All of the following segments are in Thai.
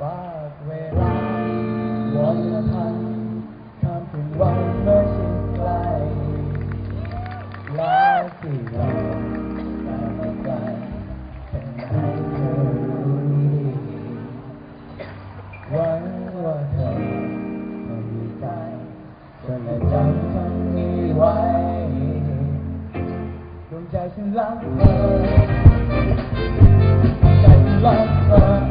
ฝากเวลาวันละพันคำถึงวันเมื่อชิดใกล้แล้วที่ราแต่ไม่ไกลแค่ไหนเธอรู้ดีหวังว่าเธอไม่มีใจจะและจำคำนี้ไว้ดวงใจฉันรักเธอใจรักเธอ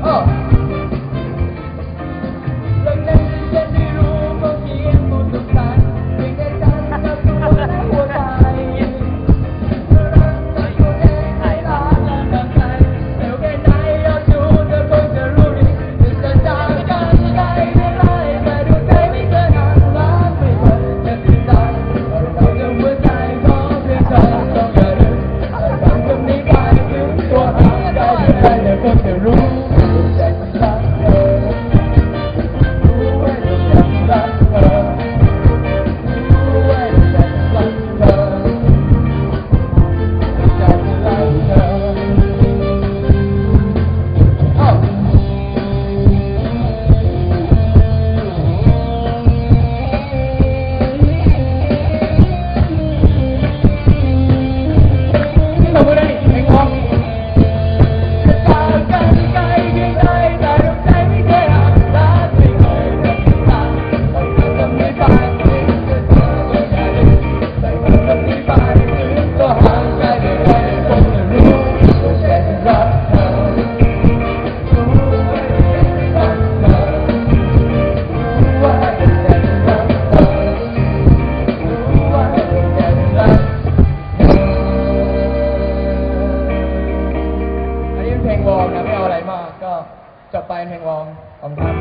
อร์มขอบคุณครับ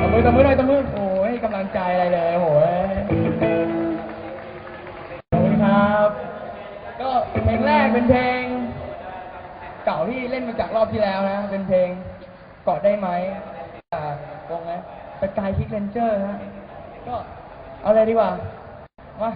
ตบมือตบมือหน่อยตบมือโอ้ยกำลังใจอะไรเลยโอ้ยขอบคุณครับ ก็เพลงแรกเป็นเพลง เก่าที่เล่นมาจากรอบที่แล้วนะ เป็นเพลงกอดได้ไหมจากวงนะสกายคิกเลนเจอร์นะก็เอาเลยดีกว่ามา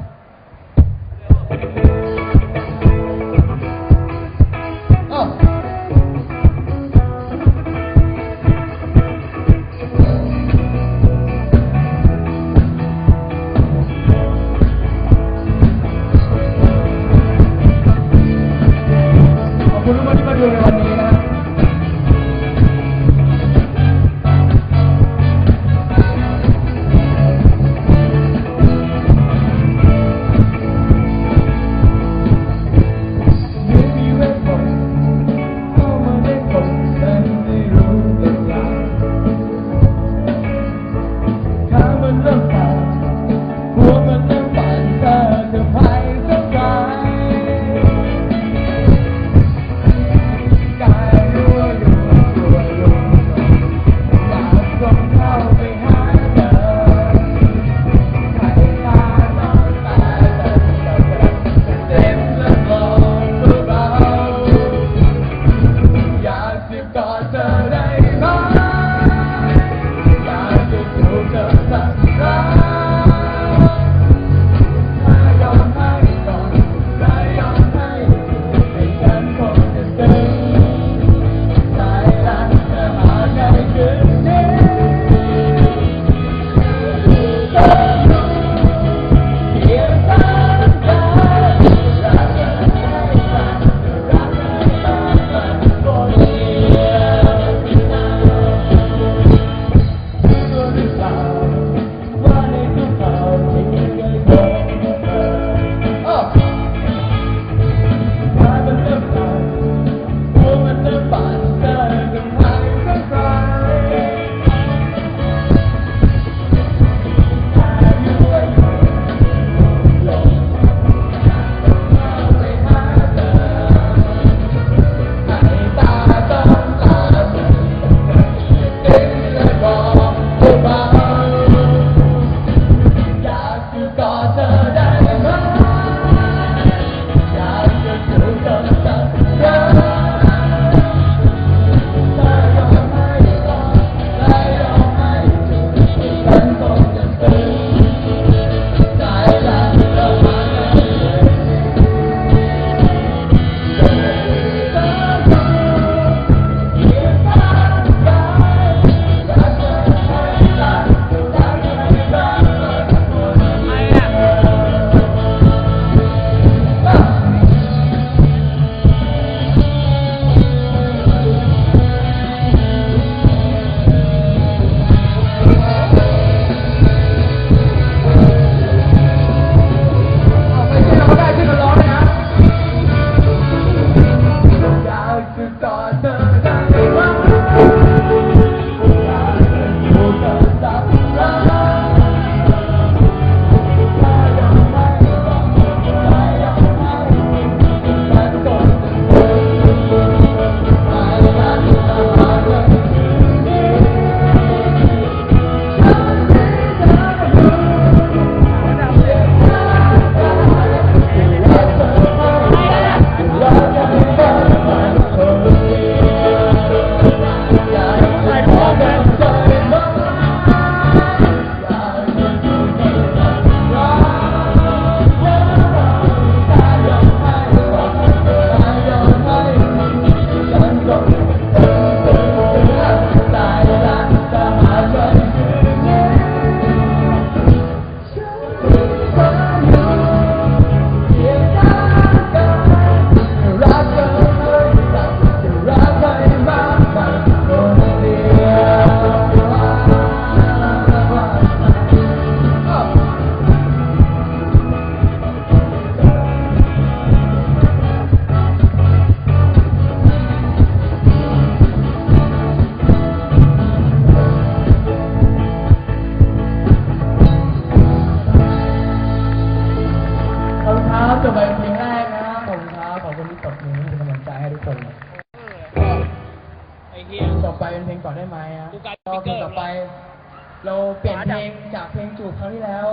เราเปลี่ยนเพลงจากเพลงจูบครั้งที่แล้ว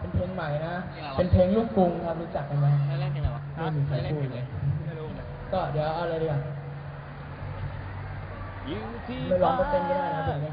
เป็นเพลงใหม่นะ เป็นเพลงลูกกรุงครับรู้จักกันไหมเล่นเพลงอไรวไม่มีใครพูดเลยก็เดี๋ยวเอาอะไรดีกว่าไม่ร้องก็เต้นม่ได้นะเพลงนี้